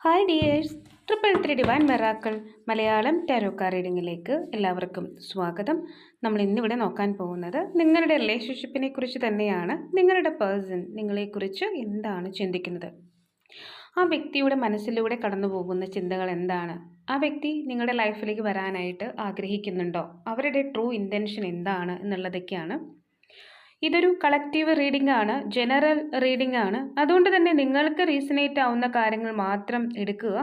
Hi dears. Triple three divine miracles Malayalam tarot card റീഡിങ്ങിലേക്ക് എല്ലാവർക്കും സ്വാഗതം. നമ്മൾ ഇന്നിവിടെ നോക്കാൻ പോകുന്നത് നിങ്ങളുടെ റിലേഷൻഷിപ്പിനെ കുറിച്ച് തന്നെയാണ്. നിങ്ങളുടെ പേഴ്സൺ നിങ്ങളെക്കുറിച്ച് എന്താണ് ചിന്തിക്കുന്നത്? ആ വ്യക്തിയുടെ മനസ്സിലൂടെ കടന്നു പോകുന്ന ചിന്തകൾ എന്താണ്? ആ വ്യക്തി നിങ്ങളുടെ ലൈഫിലേക്ക് വരാനായിട്ട് ആഗ്രഹിക്കുന്നുണ്ടോ? അവരുടെ ട്രൂ ഇന്റൻഷൻ എന്താണ് എന്നുള്ളതൊക്കെയാണ് ഇതൊരു കളക്റ്റീവ് റീഡിംഗ് ആണ് ജനറൽ റീഡിംഗ് ആണ്. അതുകൊണ്ട് തന്നെ നിങ്ങൾക്ക് റീസണേറ്റ് ആവുന്ന കാര്യങ്ങൾ മാത്രം എടുക്കുക.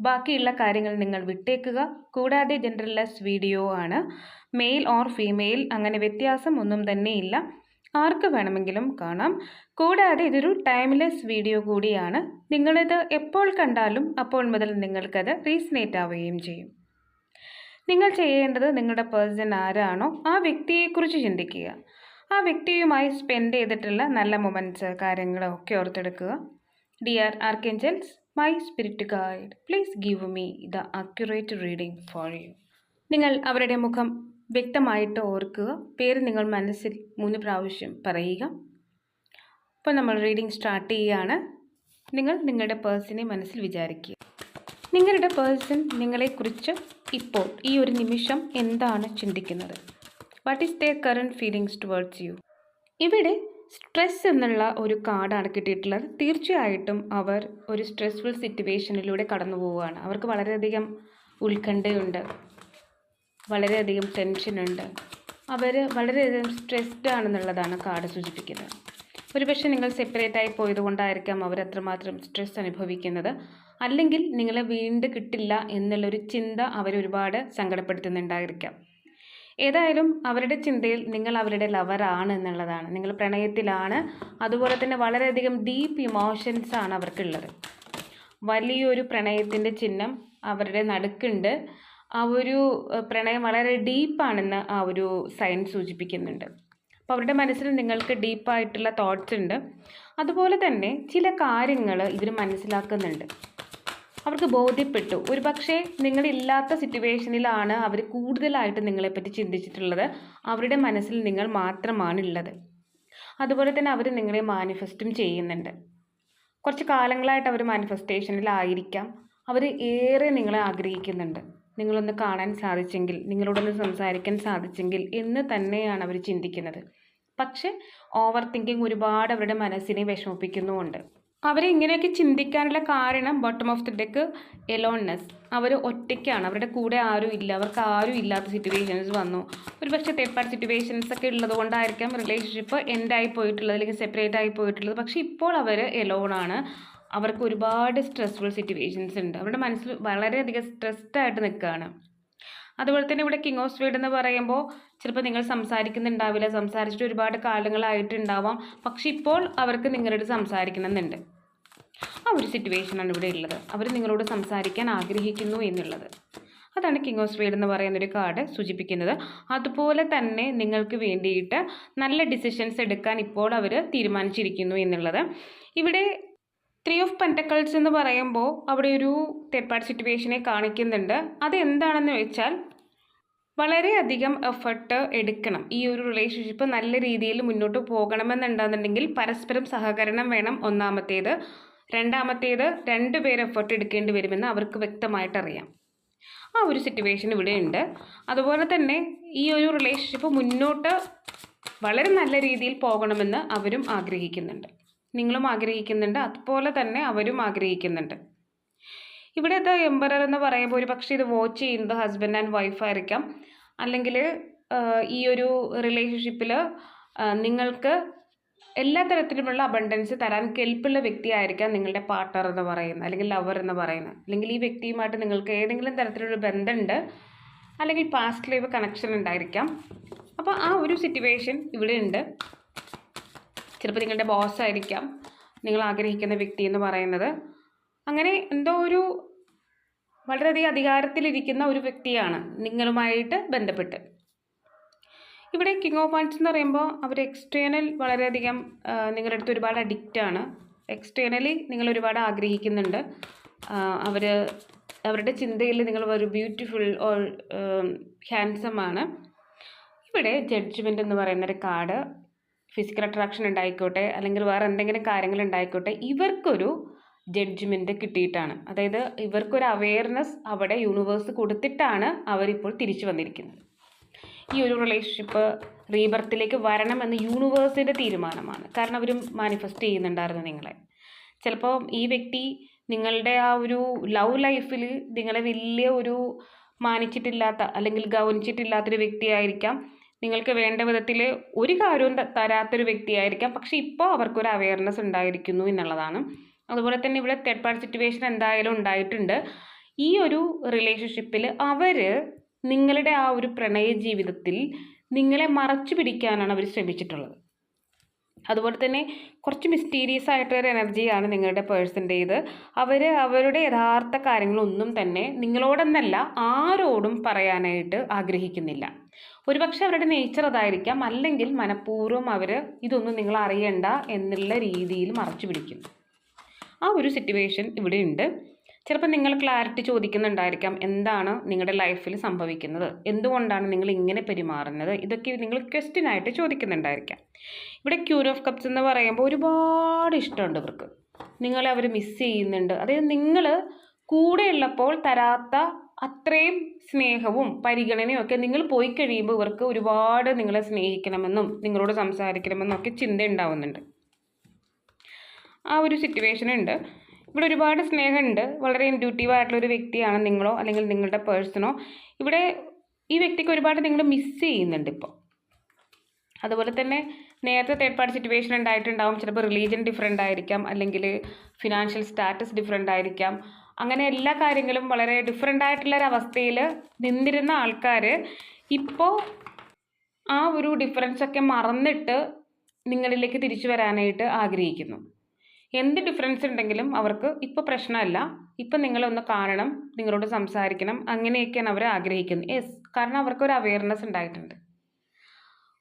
ബാക്കിയുള്ള കാര്യങ്ങൾ നിങ്ങൾ വിട്ടേക്കുക. കൂടാതെ ജനറൽലെസ് വീഡിയോ ആണ്. മെയിൽ ഓർ ഫീമെയിൽ അങ്ങനെ വ്യത്യാസം ഒന്നും തന്നെയില്ല ആർക്ക് വേണമെങ്കിലും കാണാം. കൂടാതെ ഇതൊരു ടൈംലെസ് വീഡിയോ കൂടിയാണ്. നിങ്ങളിത് എപ്പോൾ കണ്ടാലും അപ്പോൾ മുതൽ നിങ്ങൾക്കത് റീസണേറ്റ് ആവുകയും ചെയ്യും. നിങ്ങൾ ചെയ്യേണ്ടത് നിങ്ങളുടെ പേഴ്സൺ ആരാണോ ആ വ്യക്തിയെക്കുറിച്ച് ചിന്തിക്കുക. ആ വ്യക്തിയുമായി സ്പെൻഡ് ചെയ്തിട്ടുള്ള നല്ല മൊമെന്റ്സ് കാര്യങ്ങളൊക്കെ ഓർത്തെടുക്കുക. Dear archangels my spirit guide please give me the accurate reading for you നിങ്ങൾ അവരുടെ മുഖം വ്യക്തമായിട്ട് ഓർക്കുക. പേര് നിങ്ങൾ മനസ്സിൽ മൂന്ന് പ്രാവശ്യം പറയുക. അപ്പോൾ നമ്മൾ റീഡിംഗ് സ്റ്റാർട്ട് ചെയ്യുകയാണ് നിങ്ങൾ നിങ്ങളുടെ പേഴ്സണെ മനസ്സിൽ വിചാരിക്കുക. നിങ്ങളുടെ പേഴ്സൺ നിങ്ങളെക്കുറിച്ച് ഇപ്പോൾ ഈ ഒരു നിമിഷം എന്താണ് ചിന്തിക്കുന്നത്? What is their current feelings towards you ഇവിടെ സ്ട്രെസ് എന്നുള്ള ഒരു കാർഡാണ് കിട്ടിയിട്ടുള്ളത്. തീർച്ചയായിട്ടും അവർ ഒരു സ്ട്രെസ്ഫുൾ സിറ്റുവേഷനിലൂടെ കടന്നു പോവുകയാണ്. അവർക്ക് വളരെയധികം ഉത്കണ്ഠയുണ്ട്. വളരെയധികം ടെൻഷനുണ്ട് അവർ വളരെയധികം സ്ട്രെസ്ഡ് ആണെന്നുള്ളതാണ് കാർഡ് സൂചിപ്പിക്കുന്നത്. ഒരുപക്ഷെ നിങ്ങൾ സെപ്പറേറ്റ് ആയി പോയതുകൊണ്ടായിരിക്കാം അവർ അത്രമാത്രം സ്ട്രെസ് അനുഭവിക്കുന്നത്. അല്ലെങ്കിൽ നിങ്ങളെ വീണ്ടും കിട്ടില്ല എന്നുള്ളൊരു ചിന്ത അവരൊരുപാട് സങ്കടപ്പെടുത്തുന്നുണ്ടായിരിക്കാം. ഏതായാലും അവരുടെ ചിന്തയിൽ നിങ്ങൾ അവരുടെ ലവറാണ് എന്നുള്ളതാണ്. നിങ്ങൾ പ്രണയത്തിലാണ്. അതുപോലെ തന്നെ വളരെയധികം ഡീപ്പ് ഇമോഷൻസ് ആണ് അവർക്കുള്ളത്. വലിയൊരു പ്രണയത്തിന്റെ ചിഹ്നം അവരുടെ നടുക്കുണ്ട്. ആ ഒരു പ്രണയം വളരെ ഡീപ്പാണെന്ന് ആ ഒരു സൈൻ സൂചിപ്പിക്കുന്നുണ്ട്. അപ്പോൾ അവരുടെ മനസ്സിൽ നിങ്ങൾക്ക് ഡീപ്പായിട്ടുള്ള തോട്ട്സ് ഉണ്ട്. അതുപോലെ തന്നെ ചില കാര്യങ്ങൾ ഇവർ മനസ്സിലാക്കുന്നുണ്ട്. അവർക്ക് ബോധ്യപ്പെട്ടു. ഒരു പക്ഷേ നിങ്ങളില്ലാത്ത സിറ്റുവേഷനിലാണ് അവർ കൂടുതലായിട്ട് നിങ്ങളെപ്പറ്റി ചിന്തിച്ചിട്ടുള്ളത്. അവരുടെ മനസ്സിൽ നിങ്ങൾ മാത്രമാണ് ഉള്ളത് അതുപോലെ തന്നെ അവർ നിങ്ങളെ മാനിഫെസ്റ്റും ചെയ്യുന്നുണ്ട്. കുറച്ച് കാലങ്ങളായിട്ട് അവർ മാനിഫെസ്റ്റേഷനിലായിരിക്കാം അവർ ഏറെ നിങ്ങളെ ആഗ്രഹിക്കുന്നുണ്ട്. നിങ്ങളൊന്ന് കാണാൻ സാധിച്ചെങ്കിൽ നിങ്ങളോടൊന്ന് സംസാരിക്കാൻ സാധിച്ചെങ്കിൽ എന്ന് തന്നെയാണ് അവർ ചിന്തിക്കുന്നത്. പക്ഷേ ഓവർ തിങ്കിങ് ഒരുപാട് അവരുടെ മനസ്സിനെ വിഷമിപ്പിക്കുന്നുമുണ്ട്. അവരെ ഇങ്ങനെയൊക്കെ ചിന്തിക്കാനുള്ള കാരണം bottom of the deck aloneness അവർ ഒറ്റയ്ക്കാണ്. അവരുടെ കൂടെ ആരും ഇല്ല. അവർക്ക് ആരും ഇല്ലാത്ത സിറ്റുവേഷൻസ് വന്നു. ഒരു പക്ഷേ തെപ്പാട് സിറ്റുവേഷൻസ് ഒക്കെ ഉള്ളത് കൊണ്ടായിരിക്കാം റിലേഷൻഷിപ്പ് എൻഡായി പോയിട്ടുള്ളത് അല്ലെങ്കിൽ സെപ്പറേറ്റ് ആയി പോയിട്ടുള്ളത്. പക്ഷേ ഇപ്പോൾ അവർ എലോണാണ് അവർക്ക് ഒരുപാട് സ്ട്രെസ്ഫുൾ സിറ്റുവേഷൻസ് ഉണ്ട്. അവരുടെ മനസ്സിൽ വളരെയധികം സ്ട്രെസ്ഡ് ആയിട്ട് നിൽക്കുകയാണ്. അതുപോലെ തന്നെ ഇവിടെ കിങ് ഓഫ് സ്വീഡ് എന്ന് പറയുമ്പോൾ ചിലപ്പോൾ നിങ്ങൾ സംസാരിക്കുന്നുണ്ടാവില്ല. സംസാരിച്ചിട്ട് ഒരുപാട് കാലങ്ങളായിട്ടുണ്ടാവാം. പക്ഷെ ഇപ്പോൾ അവർക്ക് നിങ്ങളോട് സംസാരിക്കണമെന്നുണ്ട്. ആ ഒരു സിറ്റുവേഷനാണ് ഇവിടെ ഉള്ളത്. അവർ നിങ്ങളോട് സംസാരിക്കാൻ ആഗ്രഹിക്കുന്നു എന്നുള്ളത്. അതാണ് കിങ് ഓഫ് സ്പീഡ് എന്ന് പറയുന്ന ഒരു കാർഡ് സൂചിപ്പിക്കുന്നത്. അതുപോലെ തന്നെ നിങ്ങൾക്ക് വേണ്ടിയിട്ട് നല്ല ഡിസിഷൻസ് എടുക്കാൻ ഇപ്പോൾ അവർ തീരുമാനിച്ചിരിക്കുന്നു എന്നുള്ളത്. ഇവിടെ ത്രീ ഓഫ് പെന്റക്കൾസ് എന്ന് പറയുമ്പോൾ അവിടെ ഒരു തേർഡ് സിറ്റുവേഷനെ കാണിക്കുന്നുണ്ട്. അത് എന്താണെന്ന് വെച്ചാൽ വളരെയധികം എഫർട്ട് എടുക്കണം. ഈ ഒരു റിലേഷൻഷിപ്പ് നല്ല രീതിയിൽ മുന്നോട്ട് പോകണമെന്നുണ്ടെന്നുണ്ടെങ്കിൽ പരസ്പരം സഹകരണം വേണം ഒന്നാമത്തേത്. രണ്ടാമത്തേത് രണ്ടുപേരെ എഫേർട്ട് എടുക്കേണ്ടി വരുമെന്ന് അവർക്ക് വ്യക്തമായിട്ട് അറിയാം ആ ഒരു സിറ്റുവേഷൻ ഇവിടെ ഉണ്ട് അതുപോലെ തന്നെ ഈ ഒരു റിലേഷൻഷിപ്പ് മുന്നോട്ട് വളരെ നല്ല രീതിയിൽ പോകണമെന്ന് അവരും ആഗ്രഹിക്കുന്നുണ്ട്. നിങ്ങളും ആഗ്രഹിക്കുന്നുണ്ട്. അതുപോലെ തന്നെ അവരും ആഗ്രഹിക്കുന്നുണ്ട്. ഇവിടെ ദ എംബറർ എന്ന് പറയുമ്പോൾ ഒരു പക്ഷേ ഇത് വാച്ച് ചെയ്യുന്നത് ഹസ്ബൻഡ് ആൻഡ് വൈഫായിരിക്കാം അല്ലെങ്കിൽ ഈ ഒരു റിലേഷൻഷിപ്പിൽ നിങ്ങൾക്ക് എല്ലാ തരത്തിലുമുള്ള അബണ്ടൻസ് തരാൻ കെൽപ്പുള്ള വ്യക്തിയായിരിക്കാം നിങ്ങളുടെ പാർട്ട്ണർ എന്ന് പറയുന്നത് അല്ലെങ്കിൽ ലവർ എന്ന് പറയുന്നത്. അല്ലെങ്കിൽ ഈ വ്യക്തിയുമായിട്ട് നിങ്ങൾക്ക് ഏതെങ്കിലും തരത്തിലുള്ള ബന്ധമുണ്ട് അല്ലെങ്കിൽ പാസ്റ്റ് ലൈവ് കണക്ഷൻ ഉണ്ടായിരിക്കാം. അപ്പോൾ ആ ഒരു സിറ്റുവേഷൻ ഇവിടെ ഉണ്ട്. ചിലപ്പോൾ നിങ്ങളുടെ ബോസ് ആയിരിക്കാം നിങ്ങൾ ആഗ്രഹിക്കുന്ന വ്യക്തി എന്ന് പറയുന്നത്. അങ്ങനെ എന്തോ ഒരു വളരെയധികം അധികാരത്തിലിരിക്കുന്ന ഒരു വ്യക്തിയാണ് നിങ്ങളുമായിട്ട് ബന്ധപ്പെട്ട്. ഇവിടെ കിങ് ഓഫ് വൺസ് എന്ന് പറയുമ്പോൾ അവർ എക്സ്റ്റേണൽ വളരെയധികം നിങ്ങളുടെ അടുത്ത് ഒരുപാട് അഡിക്റ്റ് ആണ്. എക്സ്റ്റേണലി നിങ്ങൾ ഒരുപാട് ആഗ്രഹിക്കുന്നുണ്ട്. അവർ അവരുടെ ചിന്തയിൽ നിങ്ങൾ ഒരു ബ്യൂട്ടിഫുൾ ഓൾ ഹാൻസം ആണ്. ഇവിടെ ജഡ്ജ്മെന്റ് എന്ന് പറയുന്ന ഒരു കാർഡ് ഫിസിക്കൽ അട്രാക്ഷൻ ഉണ്ടായിക്കോട്ടെ അല്ലെങ്കിൽ വേറെ എന്തെങ്കിലും കാര്യങ്ങൾ ഉണ്ടായിക്കോട്ടെ ഇവർക്കൊരു ജഡ്ജ്മെന്റ് കിട്ടിയിട്ടാണ്. അതായത് ഇവർക്കൊരു അവെയർനെസ് അവിടെ യൂണിവേഴ്സ് കൊടുത്തിട്ടാണ് അവരിപ്പോൾ തിരിച്ചു വന്നിരിക്കുന്നത്. ഈ ഒരു റിലേഷൻഷിപ്പ് റീബർത്തിലേക്ക് വരണമെന്ന് യൂണിവേഴ്സിന്റെ തീരുമാനമാണ്. കാരണം അവർ മാനിഫെസ്റ്റ് ചെയ്യുന്നുണ്ടായിരുന്നു നിങ്ങളെ. ചിലപ്പോൾ ഈ വ്യക്തി നിങ്ങളുടെ ആ ഒരു ലവ് ലൈഫിൽ നിങ്ങളെ വലിയ ഒരു മാനിച്ചിട്ടില്ലാത്ത അല്ലെങ്കിൽ ഗൗനിച്ചിട്ടില്ലാത്തൊരു വ്യക്തിയായിരിക്കാം. നിങ്ങൾക്ക് വേണ്ട വിധത്തിൽ ഒരു കാര്യവും തരാത്തൊരു വ്യക്തിയായിരിക്കാം. പക്ഷേ ഇപ്പോൾ അവർക്കൊരു അവയർനെസ് ഉണ്ടായിരിക്കുന്നു എന്നുള്ളതാണ്. അതുപോലെ തന്നെ ഇവിടെ തേർഡ് പാർട്ടി സിറ്റുവേഷൻ എന്തായാലും ഉണ്ടായിട്ടുണ്ട്. ഈ ഒരു റിലേഷൻഷിപ്പിൽ അവർ നിങ്ങളുടെ ആ ഒരു പ്രണയ ജീവിതത്തിൽ നിങ്ങളെ മറച്ചു പിടിക്കാനാണ് അവർ ശ്രമിച്ചിട്ടുള്ളത്. അതുപോലെ തന്നെ കുറച്ച് മിസ്റ്റീരിയസ് ആയിട്ടൊരു എനർജിയാണ് നിങ്ങളുടെ പേഴ്സന്റേത് അവർ അവരുടെ യഥാർത്ഥ കാര്യങ്ങളൊന്നും തന്നെ നിങ്ങളോടെന്നല്ല ആരോടും പറയാനായിട്ട് ആഗ്രഹിക്കുന്നില്ല. ഒരുപക്ഷെ അവരുടെ നേച്ചർ അതായിരിക്കാം അല്ലെങ്കിൽ മനഃപൂർവം അവർ ഇതൊന്നും നിങ്ങൾ അറിയണ്ട എന്നുള്ള രീതിയിൽ മറച്ചു പിടിക്കുന്നു. ആ ഒരു സിറ്റുവേഷൻ ഇവിടെ ഉണ്ട്. ചിലപ്പോൾ നിങ്ങൾ ക്ലാരിറ്റി ചോദിക്കുന്നുണ്ടായിരിക്കാം എന്താണ് നിങ്ങളുടെ ലൈഫിൽ സംഭവിക്കുന്നത്? എന്തുകൊണ്ടാണ് നിങ്ങൾ ഇങ്ങനെ പെരുമാറുന്നത്? ഇതൊക്കെ നിങ്ങൾ ക്വസ്റ്റ്യൻ ആയിട്ട് ചോദിക്കുന്നുണ്ടായിരിക്കാം. ഇവിടെ ക്യൂർ ഓഫ് കപ്സ് എന്ന് പറയുമ്പോൾ ഒരുപാട് ഇഷ്ടമുണ്ട് ഇവർക്ക്. നിങ്ങളെ അവർ മിസ് ചെയ്യുന്നുണ്ട്. അതായത് നിങ്ങൾ കൂടെയുള്ളപ്പോൾ തരാത്ത അത്രയും സ്നേഹവും പരിഗണനയും ഒക്കെ നിങ്ങൾ പോയി കഴിയുമ്പോൾ ഇവർക്ക് ഒരുപാട് നിങ്ങളെ സ്നേഹിക്കണമെന്നും നിങ്ങളോട് സംസാരിക്കണമെന്നും ഒക്കെ ചിന്ത ഉണ്ടാവുന്നുണ്ട്. ആ ഒരു സിറ്റുവേഷൻ ഉണ്ട്. ഇവിടെ ഒരുപാട് സ്നേഹമുണ്ട്. വളരെ ഇൻഡ്യൂട്ടീവ് ആയിട്ടുള്ള ഒരു വ്യക്തിയാണ് നിങ്ങളോ അല്ലെങ്കിൽ നിങ്ങളുടെ പേഴ്സണോ. ഇവിടെ ഈ വ്യക്തിക്ക് ഒരുപാട് നിങ്ങൾ മിസ് ചെയ്യുന്നുണ്ട് ഇപ്പോൾ അതുപോലെ തന്നെ നേരത്തെ തേർഡ് പാർട്ടി സിറ്റുവേഷൻ ഉണ്ടായിട്ടുണ്ടാവും. ചിലപ്പോൾ റിലീജിയൻ ഡിഫറെന്റ് ആയിരിക്കാം അല്ലെങ്കിൽ ഫിനാൻഷ്യൽ സ്റ്റാറ്റസ് ഡിഫറെന്റ് ആയിരിക്കാം. അങ്ങനെ എല്ലാ കാര്യങ്ങളും വളരെ ഡിഫറെന്റ് ആയിട്ടുള്ള ഒരു അവസ്ഥയിൽ നിന്നിരുന്ന ആൾക്കാർ ഇപ്പോൾ ആ ഒരു ഡിഫറൻസൊക്കെ മറന്നിട്ട് നിങ്ങളിലേക്ക് തിരിച്ചു വരാനായിട്ട് ആഗ്രഹിക്കുന്നു. എന്ത് ഡിഫറൻസ് ഉണ്ടെങ്കിലും അവർക്ക് ഇപ്പോൾ പ്രശ്നമല്ല. ഇപ്പം നിങ്ങളൊന്ന് കാണണം നിങ്ങളോട് സംസാരിക്കണം. അങ്ങനെയൊക്കെയാണ് അവർ ആഗ്രഹിക്കുന്നത്. യെസ് കാരണം അവർക്കൊരു അവയർനെസ് ഉണ്ടായിട്ടുണ്ട്.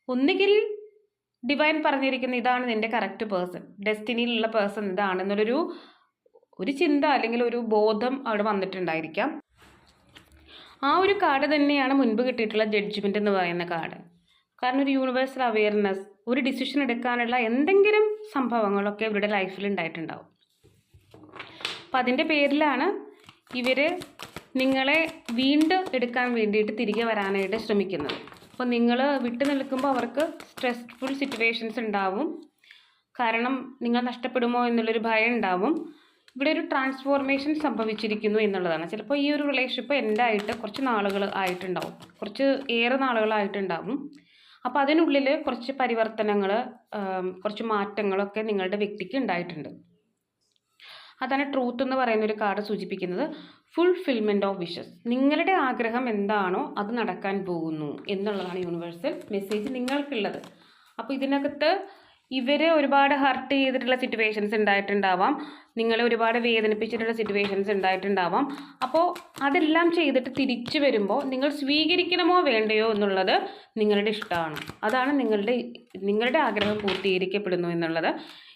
ഒന്നുകിൽ ഡിവൈൻ പറഞ്ഞിരിക്കുന്ന ഇതാണ് നിന്റെ കറക്റ്റ് പേഴ്സൺ ഡെസ്റ്റിനിയിലുള്ള പേഴ്സൺ ഇതാണെന്നുള്ളൊരു ഒരു ചിന്ത അല്ലെങ്കിൽ ഒരു ബോധം അവിടെ വന്നിട്ടുണ്ടായിരിക്കാം. ആ ഒരു കാർഡ് തന്നെയാണ് മുൻപ് കിട്ടിയിട്ടുള്ള ജഡ്ജ്മെന്റ് എന്ന് പറയുന്ന കാർഡ് കാരണം ഒരു യൂണിവേഴ്സൽ അവെയർനെസ് ഒരു ഡിസിഷൻ എടുക്കാനുള്ള എന്തെങ്കിലും സംഭവങ്ങളൊക്കെ ഇവരുടെ ലൈഫിൽ ഉണ്ടായിട്ടുണ്ടാവും അപ്പം അതിന്റെ പേരിലാണ് ഇവർ നിങ്ങളെ വീണ്ടും എടുക്കാൻ വേണ്ടിയിട്ട് തിരികെ വരാനായിട്ട് ശ്രമിക്കുന്നത്. അപ്പോൾ നിങ്ങൾ വിട്ടു നിൽക്കുമ്പോൾ അവർക്ക് സ്ട്രെസ്ഫുൾ സിറ്റുവേഷൻസ് ഉണ്ടാവും കാരണം നിങ്ങൾ നഷ്ടപ്പെടുമോ എന്നുള്ളൊരു ഭയം ഉണ്ടാവും ഇവിടെ ഒരു ട്രാൻസ്ഫോർമേഷൻ സംഭവിച്ചിരിക്കുന്നു എന്നുള്ളതാണ്. ചിലപ്പോൾ ഈ ഒരു റിലേഷൻഷിപ്പ് എന്റെ ആയിട്ട് കുറച്ച് നാളുകൾ ആയിട്ടുണ്ടാവും. കുറച്ച് ഏറെ നാളുകളായിട്ടുണ്ടാവും. അപ്പോൾ അതിനുള്ളിൽ കുറച്ച് പരിവർത്തനങ്ങൾ കുറച്ച് മാറ്റങ്ങളൊക്കെ നിങ്ങളുടെ വ്യക്തിക്ക് ഉണ്ടായിട്ടുണ്ട്. അതാണ് ട്രൂത്ത് എന്ന് പറയുന്ന ഒരു കാർഡ് സൂചിപ്പിക്കുന്നത്. ഫുൾഫിൽമെന്റ് ഓഫ് വിഷസ് നിങ്ങളുടെ ആഗ്രഹം എന്താണോ അത് നടക്കാൻ പോകുന്നു എന്നുള്ളതാണ് യൂണിവേഴ്സൽ മെസ്സേജ് നിങ്ങൾക്കുള്ളത്. അപ്പോൾ ഇതിനകത്ത് ഇവർ ഒരുപാട് ഹർട്ട് ചെയ്തിട്ടുള്ള സിറ്റുവേഷൻസ് ഉണ്ടായിട്ടുണ്ടാവാം നിങ്ങളെ ഒരുപാട് വേദനിപ്പിച്ചിട്ടുള്ള സിറ്റുവേഷൻസ് ഉണ്ടായിട്ടുണ്ടാവാം അപ്പോൾ അതെല്ലാം ചെയ്തിട്ട് തിരിച്ചു വരുമ്പോൾ നിങ്ങൾ സ്വീകരിക്കണമോ വേണ്ടയോ എന്നുള്ളത് നിങ്ങളുടെ ഇഷ്ടമാണ്. അതാണ് നിങ്ങളുടെ നിങ്ങളുടെ ആഗ്രഹം പൂർത്തീകരിക്കപ്പെടുന്നു എന്നുള്ളത്.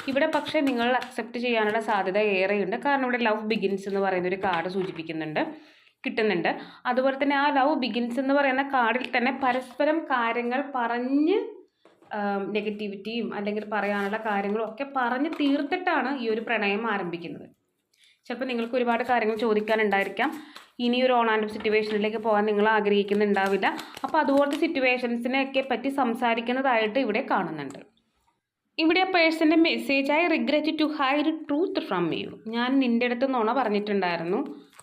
ഇവിടെ പക്ഷേ നിങ്ങൾ അക്സെപ്റ്റ് ചെയ്യാനുള്ള സാധ്യത ഏറെയുണ്ട്. കാരണം ഇവിടെ ലവ് ബിഗിൻസ് എന്ന് പറയുന്ന ഒരു കാർഡ് സൂചിപ്പിക്കുന്നുണ്ട് കിട്ടുന്നുണ്ട്. അതുപോലെ തന്നെ ആ ലവ് ബിഗിൻസ് എന്ന് പറയുന്ന കാർഡിൽ തന്നെ പരസ്പരം കാര്യങ്ങൾ പറഞ്ഞ് നെഗറ്റിവിറ്റിയും അല്ലെങ്കിൽ പറയാനുള്ള കാര്യങ്ങളും ഒക്കെ പറഞ്ഞ് തീർത്തിട്ടാണ് ഈ ഒരു പ്രണയം ആരംഭിക്കുന്നത്. ചിലപ്പോൾ നിങ്ങൾക്ക് ഒരുപാട് കാര്യങ്ങൾ ചോദിക്കാനുണ്ടായിരിക്കാം. ഇനി ഒരു ഓൺ ആൻഡ് സിറ്റുവേഷനിലേക്ക് പോകാൻ നിങ്ങൾ ആഗ്രഹിക്കുന്നുണ്ടാവില്ല. അപ്പോൾ അതുപോലത്തെ സിറ്റുവേഷൻസിനെയൊക്കെ പറ്റി സംസാരിക്കുന്നതായിട്ട് ഇവിടെ കാണുന്നുണ്ട്. ഇവിടെ ആ പേഴ്സന്റെ മെസ്സേജ് ആയി regret to hide truth from you ഞാൻ നിന്റെ അടുത്ത് നുണ പറഞ്ഞിട്ടുണ്ടായിരുന്നു.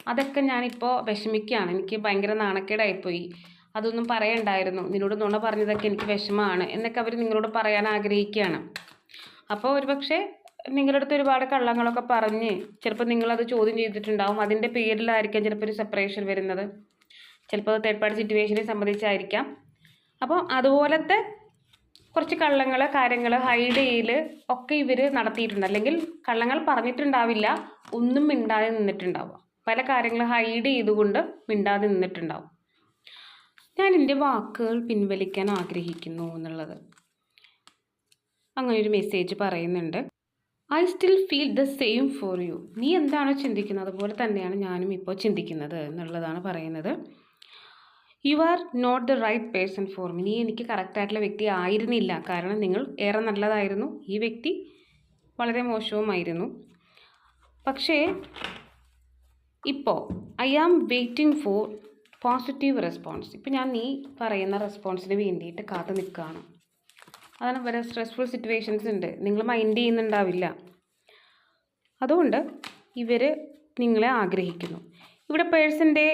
അതൊക്കെ ഞാനിപ്പോൾ വിഷമിക്കുകയാണ്. എനിക്ക് ഭയങ്കര നാണക്കേടായിപ്പോയി. അതൊന്നും പറയണ്ടായിരുന്നു. നിന്നോട് നുണ പറഞ്ഞതൊക്കെ എനിക്ക് വിഷമമാണ് എന്നൊക്കെ അവർ നിങ്ങളോട് പറയാൻ ആഗ്രഹിക്കുകയാണ്. അപ്പോൾ ഒരുപക്ഷെ നിങ്ങളുടെ അടുത്ത് ഒരുപാട് കള്ളങ്ങളൊക്കെ പറഞ്ഞ് ചിലപ്പോൾ നിങ്ങളത് ചോദ്യം ചെയ്തിട്ടുണ്ടാവും. അതിന്റെ പേരിലായിരിക്കാം ചിലപ്പോൾ ഒരു സെപ്പറേഷൻ വരുന്നത്. ചിലപ്പോൾ തേർഡ് പാർട്ടി സിറ്റുവേഷനെ സംബന്ധിച്ചായിരിക്കാം. അപ്പോൾ അതുപോലത്തെ കുറച്ച് കള്ളങ്ങൾ കാര്യങ്ങൾ ഹൈഡ് ചെയ്യൽ ഒക്കെ ഇവർ നടത്തിയിട്ടുണ്ട്. അല്ലെങ്കിൽ കള്ളങ്ങൾ പറഞ്ഞിട്ടുണ്ടാവില്ല ഒന്നും മിണ്ടാതെ നിന്നിട്ടുണ്ടാവുക. പല കാര്യങ്ങൾ ഹൈഡ് ചെയ്തുകൊണ്ട് മിണ്ടാതെ നിന്നിട്ടുണ്ടാവും. ഞാൻ എന്റെ വാക്കുകൾ പിൻവലിക്കാൻ ആഗ്രഹിക്കുന്നു എന്നുള്ളത്. അങ്ങനെ ഒരു മെസ്സേജ് പറയുന്നുണ്ട്. I still feel the same for you. നീ എന്താണോ ചിന്തിക്കുന്നത്? അതുപോലെ തന്നെയാണ് ഞാനും ഇപ്പോൾ ചിന്തിക്കുന്നത് എന്നുള്ളതാണ് പറയുന്നത്. You are not the right person for me. നീ എനിക്ക് കറക്റ്റായിട്ടുള്ള വ്യക്തി ആയിരുന്നില്ല. കാരണം നിങ്ങൾ ഏറെ നല്ലതായിരുന്നു. ഈ വ്യക്തി വളരെ മോശവുമായിരുന്നു. പക്ഷേ ഇപ്പോൾ I am waiting for positive response ഇപ്പം ഞാൻ നീ പറയുന്ന റെസ്പോൺസിന് വേണ്ടിയിട്ട് കാത്തു നിൽക്കുകയാണ് അതാണ് വരെ സ്ട്രെസ്ഫുൾ സിറ്റുവേഷൻസ് ഉണ്ട്. നിങ്ങൾ മൈൻഡ് ചെയ്യുന്നുണ്ടാവില്ല. അതുകൊണ്ട് ഇവർ നിങ്ങളെ ആഗ്രഹിക്കുന്നു. ഇവിടെ പേഴ്സന്റെ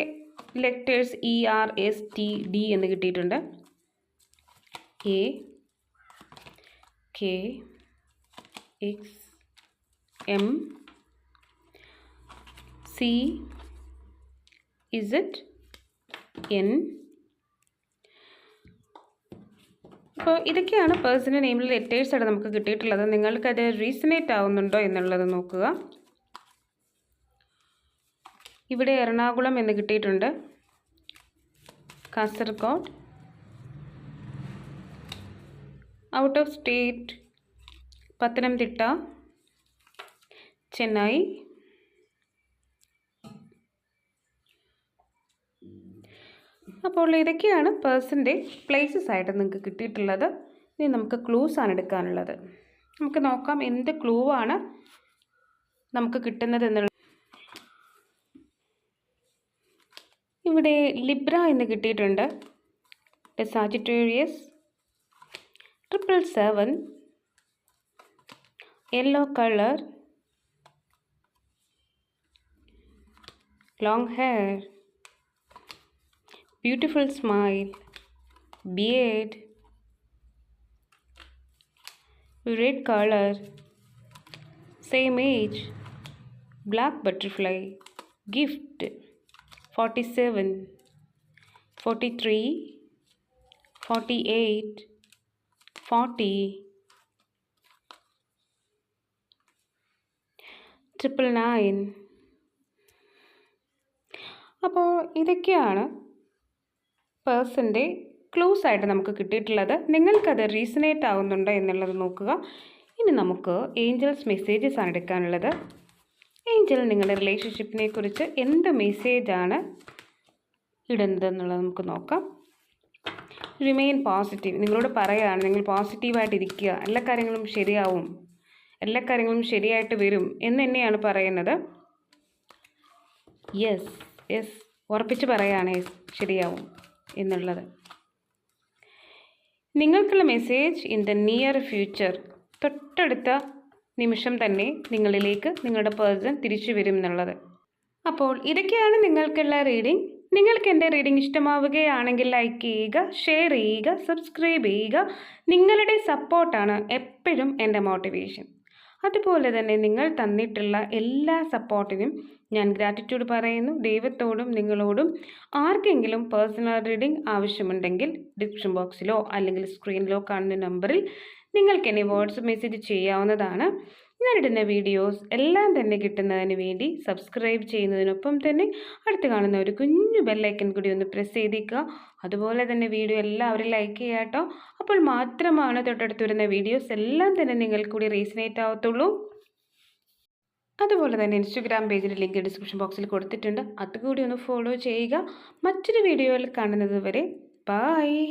letters E R S T D എന്ന് കിട്ടിയിട്ടുണ്ട്. A K X M C Z N അപ്പോൾ ഇതൊക്കെയാണ് പേഴ്സണൽ നെയിമിൽ ലെറ്റേഴ്സ് ആയിട്ട് നമുക്ക് കിട്ടിയിട്ടുള്ളത്. നിങ്ങൾക്കത് റീസണേറ്റ് ആവുന്നുണ്ടോ എന്നുള്ളത് നോക്കുക. ഇവിടെ എറണാകുളം എന്ന് കിട്ടിയിട്ടുണ്ട്. Kasaragod. Out of state Pathanamthitta. Chennai. അപ്പോൾ ഇതൊക്കെയാണ് പേഴ്സന്റെ പ്ലേസസ് ആയിട്ട് നിങ്ങൾക്ക് കിട്ടിയിട്ടുള്ളത്. ഇനി നമുക്ക് ക്ലൂസ് ആണ് എടുക്കാനുള്ളത്. നമുക്ക് നോക്കാം എന്ത് ക്ലൂ ആണ് നമുക്ക് കിട്ടുന്നത് എന്നുള്ള. ഇവിടെ ലിബ്ര എന്ന് കിട്ടിയിട്ടുണ്ട്. Sagittarius triple seven yellow colour long hair beautiful smile, beard, red color, same age, black butterfly, gift, 47, 43, 48, 40, triple nine അപ്പോൾ ഇതൊക്കെയാണ് പേഴ്സന്റെ ക്ലൂസ് ആയിട്ട് നമുക്ക് കിട്ടിയിട്ടുള്ളത്. നിങ്ങൾക്കത് റീസണേറ്റ് ആവുന്നുണ്ടോ എന്നുള്ളത് നോക്കുക. ഇനി നമുക്ക് ഏഞ്ചൽസ് മെസ്സേജസ് ആണ് എടുക്കാനുള്ളത്. ഏഞ്ചൽ നിങ്ങളുടെ റിലേഷൻഷിപ്പിനെ കുറിച്ച് എന്ത് മെസ്സേജാണ് ഇടുന്നത് എന്നുള്ളത് നമുക്ക് നോക്കാം. റിമെയിൻ പോസിറ്റീവ് നിങ്ങളോട് പറയുകയാണ് നിങ്ങൾ പോസിറ്റീവായിട്ട് ഇരിക്കുക എല്ലാ കാര്യങ്ങളും ശരിയാവും. എല്ലാ കാര്യങ്ങളും ശരിയായിട്ട് വരും എന്ന് തന്നെയാണ് പറയുന്നത്. യെസ് യെസ് ഉറപ്പിച്ച് പറയുകയാണ് ശരിയാവും. എന്നുള്ളത്. നിങ്ങൾക്കുള്ള message in the near future തൊട്ടടുത്ത നിമിഷം തന്നെ നിങ്ങളിലേക്ക് നിങ്ങളുടെ പേഴ്സൺ തിരിച്ചു വരും എന്നുള്ളത്. അപ്പോൾ ഇതൊക്കെയാണ് നിങ്ങൾക്കുള്ള റീഡിംഗ് നിങ്ങൾക്ക് എന്റെ റീഡിംഗ് ഇഷ്ടമാവുകയാണെങ്കിൽ ലൈക്ക് ചെയ്യുക ഷെയർ ചെയ്യുക സബ്സ്ക്രൈബ് ചെയ്യുക. നിങ്ങളുടെ സപ്പോർട്ടാണ് എപ്പോഴും എന്റെ മോട്ടിവേഷൻ അതുപോലെ തന്നെ നിങ്ങൾ തന്നിട്ടുള്ള എല്ലാ സപ്പോർട്ടിനും ഞാൻ ഗ്രാറ്റിറ്റ്യൂഡ് പറയുന്നു. ദൈവത്തോടും നിങ്ങളോടും ആർക്കെങ്കിലും പേഴ്സണൽ റീഡിംഗ് ആവശ്യമുണ്ടെങ്കിൽ ഡിസ്ക്രിപ്ഷൻ ബോക്സിലോ അല്ലെങ്കിൽ സ്ക്രീനിലോ കാണുന്ന നമ്പറിൽ നിങ്ങൾക്ക് എന്നെ വാട്സപ്പ് മെസ്സേജ് ചെയ്യാവുന്നതാണ്. ഞാനിടുന്ന വീഡിയോസ് എല്ലാം തന്നെ കിട്ടുന്നതിന് വേണ്ടി സബ്സ്ക്രൈബ് ചെയ്യുന്നതിനൊപ്പം തന്നെ അടുത്ത് കാണുന്ന ഒരു കുഞ്ഞു ബെല്ലൈക്കൻ കൂടി ഒന്ന് പ്രസ് ചെയ്തേക്കുക. അതുപോലെ തന്നെ വീഡിയോ എല്ലാവരും ലൈക്ക് ചെയ്യുക കേട്ടോ. അപ്പോൾ മാത്രമാണ് തൊട്ടടുത്ത് വരുന്ന വീഡിയോസ് എല്ലാം തന്നെ നിങ്ങൾക്ക് കൂടി റീസണേറ്റ് ആവത്തുള്ളൂ. അതുപോലെ തന്നെ ഇൻസ്റ്റഗ്രാം പേജിൽ ലിങ്ക് ഡിസ്ക്രിപ്ഷൻ ബോക്സിൽ കൊടുത്തിട്ടുണ്ട്. അതുകൂടി ഒന്ന് ഫോളോ ചെയ്യുക. മറ്റൊരു വീഡിയോയിൽ കാണുന്നത് വരെ ബായ്